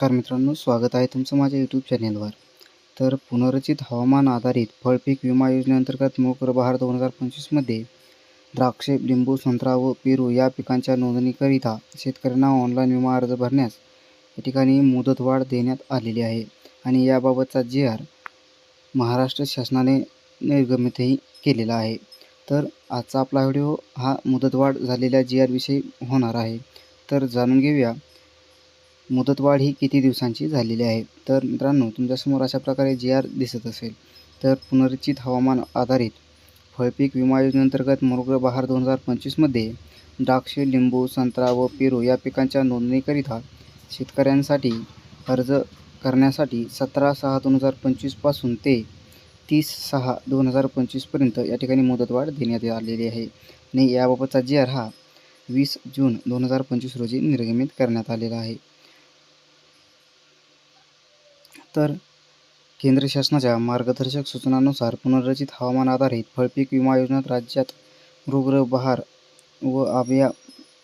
नमस्कार मित्रांनो स्वागत आहे तुमचं माझ्या यूट्यूब चॅनेलवर तर पुनर्रचित हवामान आधारित फळपीक विमा योजनेअंतर्गत मोकर बहार दोन हजार पंचवीसमध्ये द्राक्षे लिंबू संत्रा व पेरू या पिकांच्या नोंदणीकरिता शेतकऱ्यांना ऑनलाईन विमा अर्ज भरण्यास या ठिकाणी मुदतवाढ देण्यात आलेली आहे. आणि याबाबतचा जी आर महाराष्ट्र शासनाने निर्गमितही केलेला आहे. तर आजचा आपला व्हिडिओ हा मुदतवाढ झालेल्या जी आरविषयी होणार आहे. तर जाणून घेऊया मुदतवाढ ही किती दिवसांची झालेली आहे? तर मित्रांनो तुमच्यासमोर अशा प्रकारे जी आर दिसत असेल तर पुनर्रचित हवामान आधारित फळपीक विमा योजनेअंतर्गत मोरग बहार दोन हजार पंचवीसमध्ये द्राक्ष लिंबू संत्रा व पेरू या पिकांच्या नोंदणीकरिता शेतकऱ्यांसाठी अर्ज करण्यासाठी सतरा सहा दोन हजार पंचवीसपासून ते तीस सहा दोन हजार पंचवीसपर्यंत या ठिकाणी मुदतवाढ देण्यात आलेली आहे. आणि याबाबतचा जी आर हा वीस जून दोन हजार पंचवीस रोजी निर्गमित करण्यात आलेला आहे. तर केंद्र शासनाच्या मार्गदर्शक सूचनानुसार पुनर्रचित हवामान आधारित फळपीक विमा योजनेत राज्यात मृग बहार व आबिया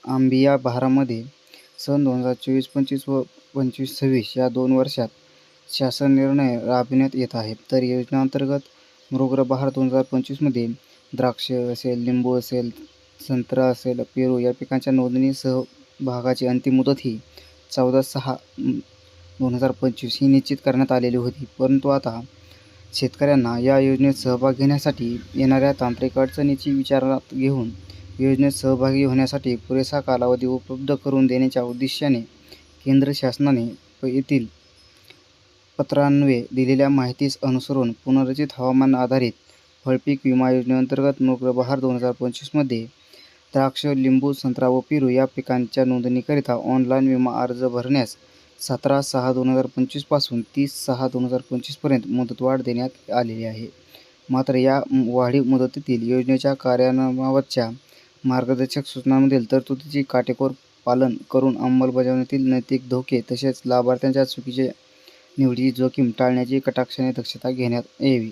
आंबिया बहारामध्ये सन दोन हजार चोवीस पंचवीस व पंचवीस सव्वीस या दोन वर्षात शासन निर्णय राबविण्यात येत आहेत तर योजनेअंतर्गत मृग बहार दोन हजार पंचवीसमध्ये द्राक्ष असेल लिंबू असेल संत्रा असेल पेरू या पिकांच्या नोंदणी सहभागाची अंतिम मुदत ही चौदा सहा दोन हजार पंचवीस ही निश्चित करण्यात आलेली होती. परंतु आता शेतकऱ्यांना या योजनेत सहभाग घेण्यासाठी येणाऱ्या तांत्रिक अडचणीची विचारात घेऊन योजनेत सहभागी होण्यासाठी पुरेसा कालावधी उपलब्ध करून देण्याच्या उद्देशाने केंद्र शासनाने येथील पत्रान्वये दिलेल्या माहितीस अनुसरून पुनर्रचित हवामान आधारित फळपीक विमा योजनेअंतर्गत नोकरबहार बहार दोन हजार पंचवीसमध्ये द्राक्ष लिंबू संत्रा व पेरू या पिकांच्या नोंदणीकरिता ऑनलाईन विमा अर्ज भरण्यास सतरा सहा दोन हजार पंचवीसपासून तीस सहा दोन हजार पंचवीसपर्यंत मुदतवाढ देण्यात आलेली आहे. मात्र या वाढीव मुदतीतील योजनेच्या कार्यान्वयनाबाबतच्या मार्गदर्शक सूचनांमधील तरतुदीचे काटेकोर पालन करून अंमलबजावणीतील नैतिक धोके तसेच लाभार्थ्यांच्या चुकीचे निवडीची जोखीम टाळण्याची कटाक्षाने दक्षता घेण्यात यावी.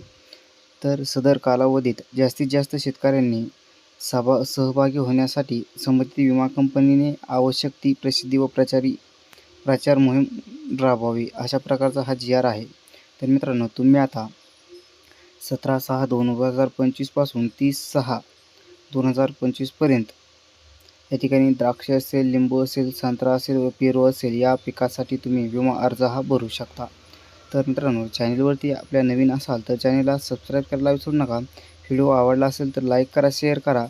तर सदर कालावधीत जास्तीत जास्त शेतकऱ्यांनी सभा सहभागी होण्यासाठी संबंधित विमा कंपनीने आवश्यक ती प्रसिद्धी व प्रचारी प्रचार मोहीम राबवावी अशा प्रकारचा हा जी आर आहे. तर मित्रांनो तुम्ही आता सतरा सहा दोन हजार पंचवीसपासून तीस सहा दोन हजार पंचवीसपर्यंत या ठिकाणी द्राक्ष असेल लिंबू असेल संत्रा असेल व पेरू असेल या पिकासाठी तुम्ही विमा अर्ज हा भरू शकता. तर मित्रांनो चॅनेलवरती आपल्या नवीन असाल तर चॅनेलला सबस्क्राईब करायला विसरू नका. व्हिडिओ आवडला असेल तर लाईक करा शेअर करा.